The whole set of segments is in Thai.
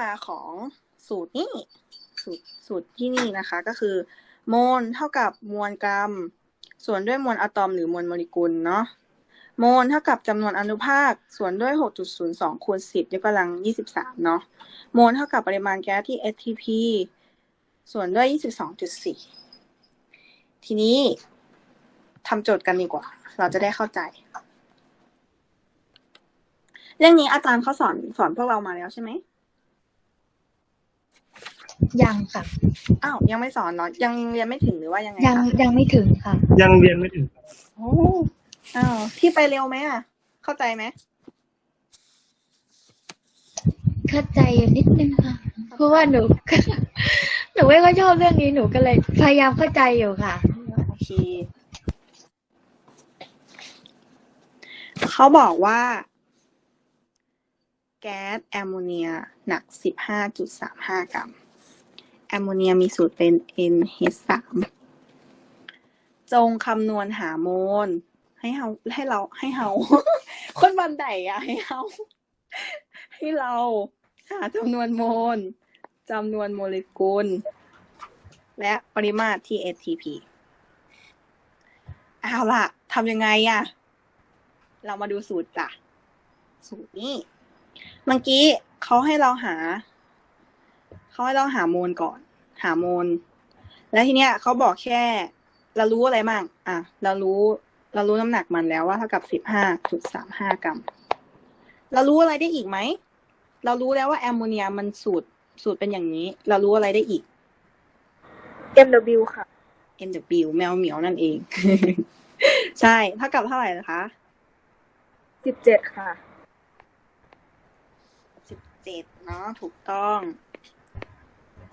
มาของสูตรนี้สูตรสูตรที่นี่นะคะ ก็คือโมลเท่ากับมวลกรัม ส่วนด้วยมวลอะตอมหรือมวลโมเลกุลเนาะโมลเท่ากับจำนวนอนุภาคส่วนด้วย 6.02 คูณ 10 ยกกำลัง 23 เนาะโมลเท่ากับปริมาณแก๊สที่ STP ส่วนด้วย 22.4 ทีนี้ทำโจทย์กันดีกว่า เราจะได้เข้าใจ เรื่องนี้อาจารย์เขาสอนสอนพวกเรามาแล้วใช่ไหม ยังค่ะ อ้าวยังไม่สอนเนาะยังเรียนไม่ถึงหรือว่ายังไงยังคะยังไม่ถึงค่ะ ยังเรียนไม่ถึงครับโอ้อ้าวพี่ไปเร็วไหมอะ เข้าใจไหมเข้าใจนิดนึงค่ะ เพราะว่าหนู หนูไม่ค่อยชอบเรื่องนี้หนูก็เลย พยายามเข้าใจอยู่ค่ะ โอเคเขาบอกว่า แก๊สแอมโมเนียหนัก 15.35 กรัม แอมโมเนียมีสูตรเป็น NH3 จงคำนวณหาโมล ให้เฮาให้เราให้เฮาคนบันไดอะให้เฮาให้เราหาจำนวนโมลจำนวนโมเลกุล และปริมาตรที่ ATP เอาล่ะทำยังไงอะเรามาดูสูตรจ้ะ สูตรนี้ เมื่อกี้เขาให้เราหา เขาให้เราหาโมลก่อน หาโมลแล้วทีเนี้ยเขาบอกแค่เรารู้อะไรบ้าง อะ เรารู้ เรารู้น้ำหนักมันแล้วว่าเท่ากับสิบห้าจุดสามห้ากรัม เรารู้อะไรได้อีกไหม เรารู้แล้วว่าแอมโมเนียมันสูตรสูตรเป็นอย่างนี้ เรารู้อะไรได้อีก MW ค่ะ NW แมวเหมียวนั่นเอง ใช่เท่ากับเท่าไหร่นะคะสิบเจ็ดค่ะสิบเจ็ดเนาะถูกต้อง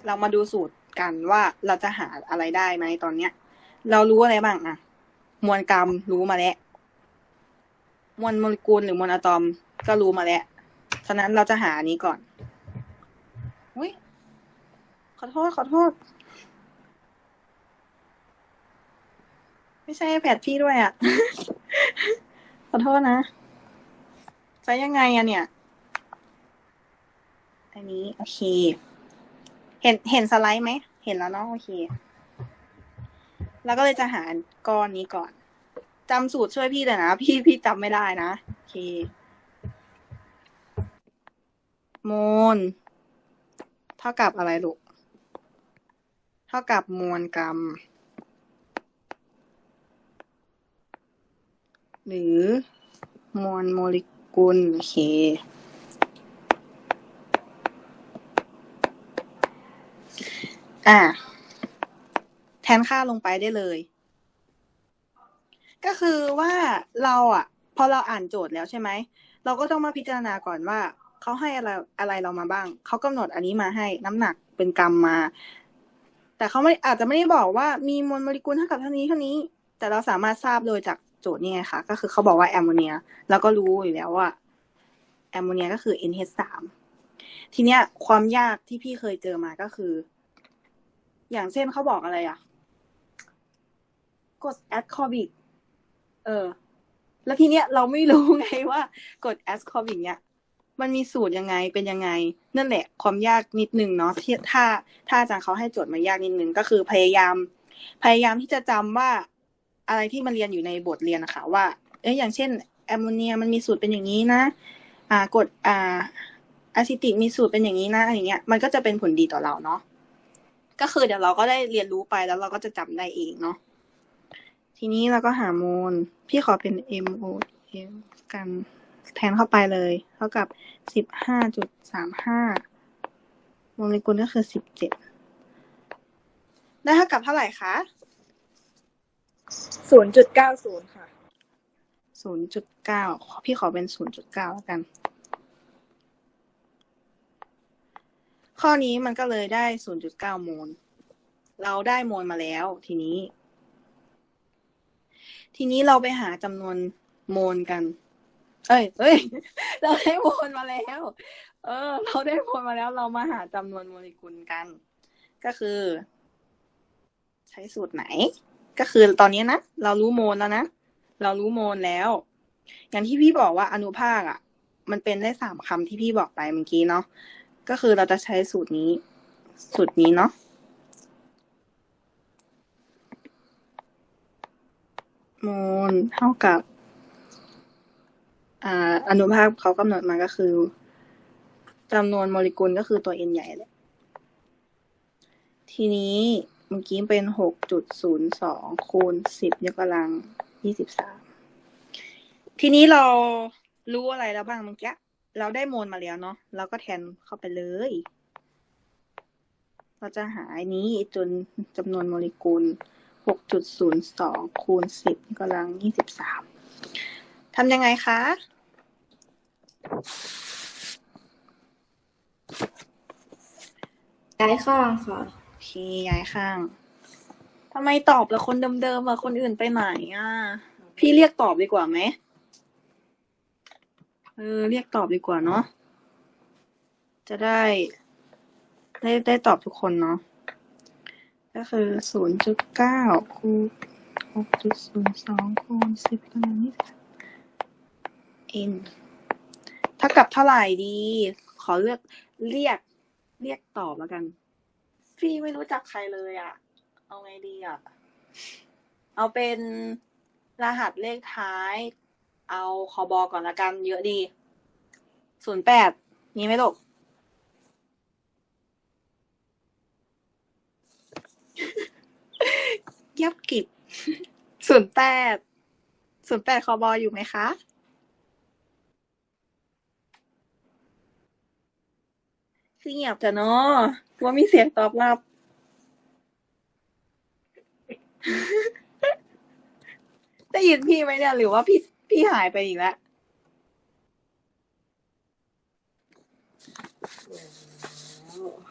เรามาดูสูตรกันว่าเราจะหาอะไรได้ไหมตอนเนี้ย เรารู้อะไรบ้างอะมวลกรัมรู้มาแล้ว มวลโมเลกุลหรือมวลอะตอมก็รู้มาแล้ว ฉะนั้นเราจะหาอันนี้ก่อนอุ้ยขอโทษ ขอโทษ ไม่ใช่แพดพี่ด้วยอะขอโทษนะใช้ยังไงอะเนี่ย อันนี้ โอเค ห็นเห็นสไลด์ไหม เห็นแล้วเนาะโอเค แล้วก็เลยจะหาก้อนนี้ก่อน จำสูตรช่วยพี่เลยนะ พี่พี่จำไม่ได้นะ โอเค โมลเท่ากับอะไรลูก เท่ากับมวลกรัม หรือมวลโมเลกุล โอเค อะแทนค่าลงไปได้เลย ก็คือว่าเราอะ พอเราอ่านโจทย์แล้วใช่ไหม เราก็ต้องมาพิจารณาก่อนว่าเขาให้อะไรอะไรเรามาบ้าง เขากำหนดอันนี้มาให้น้ำหนักเป็นกรัมมา แต่เขาไม่อาจจะไม่ได้บอกว่ามีมวลโมเลกุลเท่ากับเท่านี้เท่านี้ แต่เราสามารถทราบโดยจากโจทย์นี่ไงคะก็คือเขาบอกว่าแอมโมเนียเราก็รู้อยู่แล้วว่าแอมโมเนียก็คือ NH3 ทีเนี้ยความยากที่พี่เคยเจอมาก็คือ อย่างเช่นเขาบอกอะไรอะกด ascorbic เออ แล้วทีเนี้ยเราไม่รู้ไงว่ากด ascorbic เนี่ยมันมีสูตรยังไงเป็นยังไง นั่นแหละ ความยากนิดนึงเนาะที่ถ้า ถ้าอาจารย์เขาให้โจทย์มายากนิดนึงก็คือพยายาม พยายามที่จะจำว่าอะไรที่มันเรียนอยู่ในบทเรียนนะคะว่า เอ้ยอย่างเช่นแอมโมเนียมันมีสูตรเป็นอย่างนี้นะ อ่ากดอ่าอะซิติกมีสูตรเป็นอย่างนี้นะอะไรเงี้ย มันก็จะเป็นผลดีต่อเราเนาะ ก็คือเดี๋ยวเราก็ได้เรียนรู้ไปแล้วเราก็จะจำได้เองเนาะทีนี้เราก็หาโมลพี่ขอเป็น M O M กันแทนเข้าไปเลย เท่ากับสิบห้าจุดสามห้าโมเลกุลก็คือสิบเจ็ดได้เท่ากับเท่าไหร่คะศูนย์จุดเก้าศูนย์ค่ะศูนย์จุดเก้าพี่ขอเป็นศูนย์จุดเก้าแล้วกัน ข้อนี้มันก็เลยได้ศูนย์จุดเก้าโมล เราได้โมลมาแล้ว ทีนี้ ทีนี้เราไปหาจำนวนโมลกัน เอ้ยเอ้ย เราได้โมลมาแล้ว เออ เราได้โมลมาแล้ว เรามาหาจำนวนโมเลกุลกัน ก็คือ ใช้สูตรไหน ก็คือตอนนี้นะ เรารู้โมลแล้วนะ เรารู้โมลแล้ว อย่างที่พี่บอกว่าอนุภาคอะ มันเป็นได้สามคำที่พี่บอกไปเมื่อกี้เนาะ ก็คือเราจะใช้สูตรนี้ สูตรนี้เนาะโมลเท่ากับออนุภาคเขากำหนดมาก็คือจำนวนโมเลกุลก็คือตัว n ใหญ่แหละ ทีนี้เมื่อกี้เป็นหกจุดศูนย์สองคูณสิบยกกำลังยี่สิบสามทีนี้เรารู้อะไรแล้วบ้างเมื่อกี้ เราได้โมลมาแล้วเนาะเราก็แทนเข้าไปเลย เราจะหาอันนี้จนจำนวนโมเลกุลหกจุดศูนย์สองคูณสิบกำลังยี่สิบสามทำยังไงคะ ย้ายข้างค่ะ โอเค ย้ายข้างทำไมตอบแต่คนเดิมๆอะคนอื่นไปไหนอะพี่เรียกตอบดีกว่าไหม เออ เรียกตอบดีกว่าเนาะจะได้ ได้ได้ตอบทุกคนเนาะก็คือศูนย์จุดเก้าคูณหกจุดศูนย์สองคูณสิบกำลังยี่สิบ n เท่ากับเท่าไหร่ดี ขอเลือกเรียกเรียกตอบแล้วกัน พี่ไม่รู้จักใครเลยอะ่ะ เอาไงดีอะ่ะ เอาเป็นรหัสเลขท้าย เอาคอบอก่อนละกัน เยอะดีศูนย์แปดมีไหมลูกเยับกิบศูนย์แปดศูนย์แปดคอบออยู่ไหมคะคือเงียบจ้ะเนาะว่ามีเสียงตอบรับ ได้ยินพี่ไหมเนี่ย หรือว่าพี่ พี่หายไปอีกแล้ว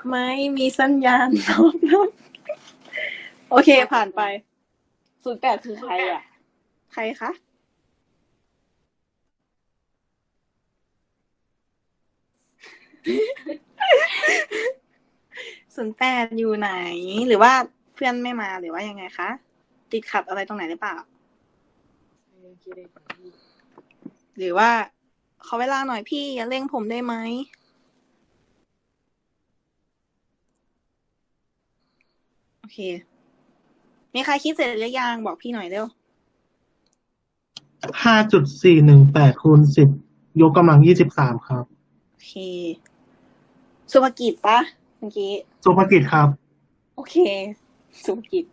ไม่มีสัญญาณตอบรับโอเคผ่านไป ศูนย์แปดคือใครอะ ใครคะ ศูนย์แปดอยู่ไหน หรือว่าเพื่อนไม่มาหรือว่ายังไงคะ ติดขัดอะไรตรงไหนหรือเปล่า หรือว่าขอเวลาหน่อยพี่อย่าเร่งผมได้ไหมโอเค มีใครคิดเสร็จหรือยังบอกพี่หน่อยเร็วห้าจุดสี่หนึ่งแปดคูณสิบยกกำลังยี่สิบสามครับ โอเค สุภกิจปะเมื่อกี้ สุภกิจครับ โอเค สุภกิจ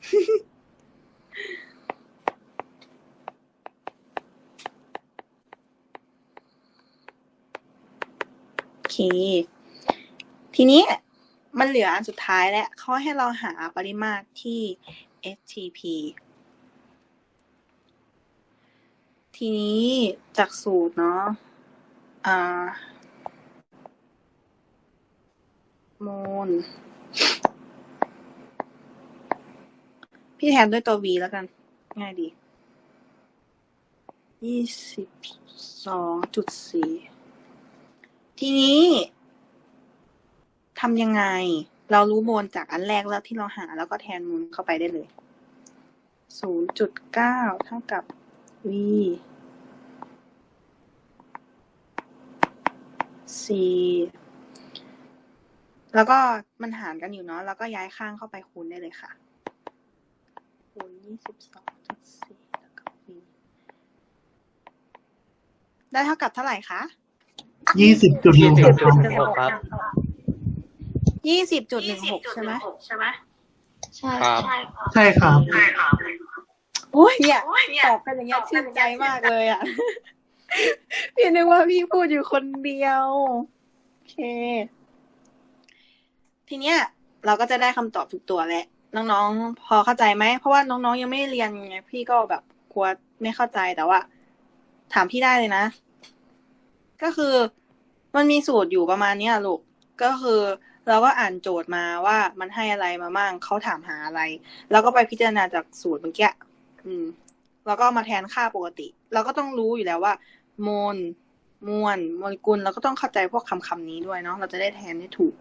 เค ทีนี้มันเหลืออันสุดท้ายแล้วเขาให้เราหาปริมาตรที่ STP ทีนี้จากสูตรเนาะอ่าโมลพี่แทนด้วยตัว v แล้วกัน ง่ายดียี่สิบสองจุดสี่ ทีนี้ทำยังไง เรารู้โมลจากอันแรกแล้วที่เราหา แล้วก็แทนมูลเข้าไปได้เลยศูนย์จุดเก้าเท่ากับ v สี่แล้วก็มันหารกันอยู่เนาะ แล้วก็ย้ายข้างเข้าไปคูณได้เลยค่ะ คูณยี่สิบสองจุดสี่แล้วก็ v ได้เท่ากับเท่าไหร่คะ ยี่สิบจุดหนึ่งหกครับยี่สิบจุดหนึ่งหกใช่ไหมใช่ครับใช่ครับโอ้ยเนี่ยตอบกันอย่างเงี้ยชื่นใจมากเลยอะ พี่นึกว่าพี่พูดอยู่คนเดียว โอเค ทีเนี้ย เราก็จะได้คำตอบทุกตัวแหละน้องๆ พอเข้าใจไหม เพราะว่าน้องๆ ยังไม่เรียนไง พี่ก็แบบกลัวไม่เข้าใจแต่ว่า ถามพี่ได้เลยนะ ก็คือ มันมีสูตรอยู่ประมาณเนี้ยลูกก็คือเราก็อ่านโจทย์มาว่ามันให้อะไรมาบ้างเขาถามหาอะไร แล้วก็ไปพิจารณาจากสูตรเมื่อกี้อืม แล้วก็มาแทนค่าปกติ เราก็ต้องรู้อยู่แล้วว่าโมลมวลโมเลกุลเราก็ต้องเข้าใจพวกคำคำนี้ด้วยเนาะเราจะได้แทนได้ถูก